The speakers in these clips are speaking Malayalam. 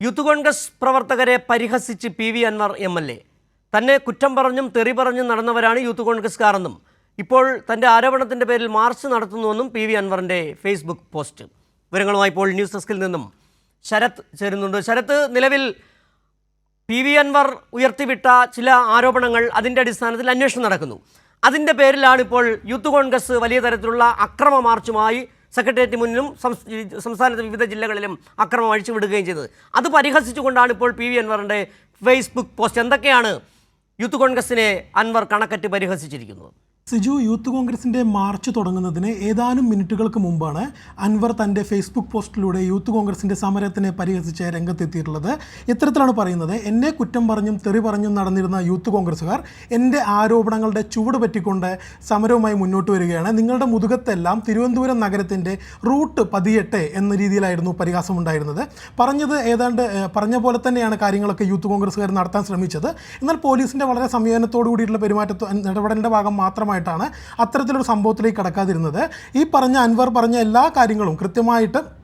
യൂത്ത് കോൺഗ്രസ് പ്രവർത്തകരെ പരിഹസിച്ച് P V Anvar M L A. തന്നെ കുറ്റം പറഞ്ഞും തെറി പറഞ്ഞും നടന്നവരാണ് യൂത്ത് കോൺഗ്രസ്കാരെന്നും ഇപ്പോൾ തന്റെ ആരോപണത്തിന്റെ പേരിൽ മാർച്ച് നടത്തുന്നുവെന്നും പി വി അൻവറിന്റെ ഫേസ്ബുക്ക് പോസ്റ്റ്. വിവരങ്ങളുമായി ഇപ്പോൾ ന്യൂസ് ഡെസ്കിൽ നിന്നും ശരത് ചേരുന്നുണ്ട്. ശരത് നിലവിൽ പി വി അൻവർ ഉയർത്തിവിട്ട ചില ആരോപണങ്ങൾ അതിന്റെ അടിസ്ഥാനത്തിൽ അന്വേഷണം നടക്കുന്നു. അതിന്റെ പേരിലാണ് ഇപ്പോൾ യൂത്ത് കോൺഗ്രസ് വലിയ തരത്തിലുള്ള അക്രമ മാർച്ചുമായി സെക്രട്ടേറിയറ്റ് മുന്നിലും സംസ്- സംസ്ഥാനത്തെ വിവിധ ജില്ലകളിലും അക്രമം അഴിച്ചുവിടുകയും ചെയ്തത്. അത് പരിഹസിച്ചുകൊണ്ടാണ് ഇപ്പോൾ പി വി അൻവറിന്റെ ഫേസ്ബുക്ക് പോസ്റ്റ്. എന്തൊക്കെയാണ് യൂത്ത് കോൺഗ്രസിനെ അൻവർ കണക്കറ്റ് പരിഹസിച്ചിരിക്കുന്നത്? സിജു യൂത്ത് കോൺഗ്രസിന്റെ മാർച്ച് തുടങ്ങുന്നതിന് ഏതാനും മിനിറ്റുകൾക്ക് മുമ്പാണ് അൻവർ തന്റെ ഫേസ്ബുക്ക് പോസ്റ്റിലൂടെ യൂത്ത് കോൺഗ്രസിന്റെ സമരത്തിനെ പരിഹസിച്ച് രംഗത്തെത്തിയിട്ടുള്ളത്. ഇത്തരത്തിലാണ് പറയുന്നത് എന്നെ കുറ്റം പറഞ്ഞും തെറി പറഞ്ഞും നടന്നിരുന്ന യൂത്ത് കോൺഗ്രസ്സുകാർ എന്റെ ആരോപണങ്ങളുടെ ചുവട് പറ്റിക്കൊണ്ട് സമരവുമായി മുന്നോട്ട് വരികയാണ്. നിങ്ങളുടെ മുതുകത്തെല്ലാം തിരുവനന്തപുരം നഗരത്തിന്റെ റൂട്ട് പതിയെട്ടെ എന്ന രീതിയിലായിരുന്നു പരിഹാസമുണ്ടായിരുന്നത്. പറഞ്ഞത് ഏതാണ്ട് പറഞ്ഞ പോലെ തന്നെയാണ് കാര്യങ്ങളൊക്കെ യൂത്ത് കോൺഗ്രസ്സുകാർ നടത്താൻ ശ്രമിച്ചത്. എന്നാൽ പോലീസിന്റെ വളരെ സംയോജനത്തോടു കൂടിയിട്ടുള്ള പെരുമാറ്റ ഇടപെടലിന്റെ ഭാഗം മാത്രമായിട്ടാണ് അത്തരത്തിലൊരു സംഭവത്തിലേക്ക് കടക്കാതിരുന്നത്. ഈ പറഞ്ഞ അൻവർ പറഞ്ഞ എല്ലാ കാര്യങ്ങളും കൃത്യമായിട്ട്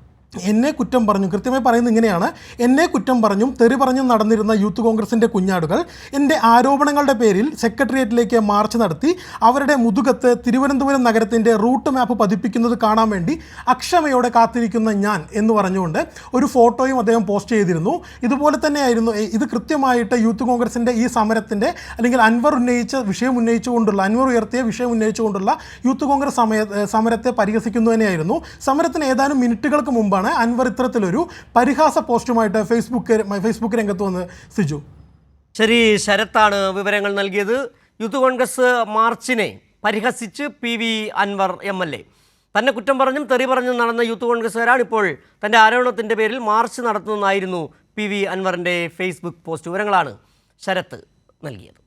എന്നെ കുറ്റം പറഞ്ഞു കൃത്യമായി പറയുന്നത് ഇങ്ങനെയാണ്. എന്നെ കുറ്റം പറഞ്ഞും തെറി പറഞ്ഞും നടന്നിരുന്ന യൂത്ത് കോൺഗ്രസിന്റെ കുഞ്ഞാടുകൾ എന്റെ ആരോപണങ്ങളുടെ പേരിൽ സെക്രട്ടേറിയറ്റിലേക്ക് മാർച്ച് നടത്തി അവരുടെ മുതുകത്ത് തിരുവനന്തപുരം നഗരത്തിന്റെ റൂട്ട് മാപ്പ് പതിപ്പിക്കുന്നത് കാണാൻ വേണ്ടി അക്ഷമയോടെ കാത്തിരിക്കുന്ന ഞാൻ എന്ന് പറഞ്ഞുകൊണ്ട് ഒരു ഫോട്ടോയും അദ്ദേഹം പോസ്റ്റ് ചെയ്തിരുന്നു. ഇതുപോലെ തന്നെയായിരുന്നു ഇത് കൃത്യമായിട്ട് യൂത്ത് കോൺഗ്രസിന്റെ ഈ സമരത്തിന്റെ അല്ലെങ്കിൽ അൻവർ ഉന്നയിച്ച വിഷയം ഉന്നയിച്ചുകൊണ്ടുള്ള അൻവർ ഉയർത്തിയ വിഷയം ഉന്നയിച്ചുകൊണ്ടുള്ള യൂത്ത് കോൺഗ്രസ് സമയ സമരത്തെ പരിഹസിക്കുന്നു തന്നെയായിരുന്നു സമരത്തിന് ഏതാനും മിനിറ്റുകൾക്ക് മുമ്പാണ് അൻവർ ഇത്തരത്തിലൊരു പരിഹാസ പോസ്റ്റുമായിട്ട് ഫേസ്ബുക്ക് ഫേസ്ബുക്ക് രംഗത്ത് വന്ന് സിജു. ശരി ശരത്താണ് വിവരങ്ങൾ നൽകിയത്. യൂത്ത് കോൺഗ്രസ് മാർച്ചിനെ പരിഹസിച്ച് P V Anvar M L A. തന്നെ കുറ്റം പറഞ്ഞും തെറി പറഞ്ഞും നടന്ന യൂത്ത് കോൺഗ്രസ്സുകാരാണ് ഇപ്പോൾ തന്റെ ആരോപണത്തിന്റെ പേരിൽ മാർച്ച് നടത്തുന്നതായിരുന്നു പി വി അൻവറിന്റെ ഫേസ്ബുക്ക് പോസ്റ്റ് വിവരങ്ങളാണ് ശരത്ത് നൽകിയത്.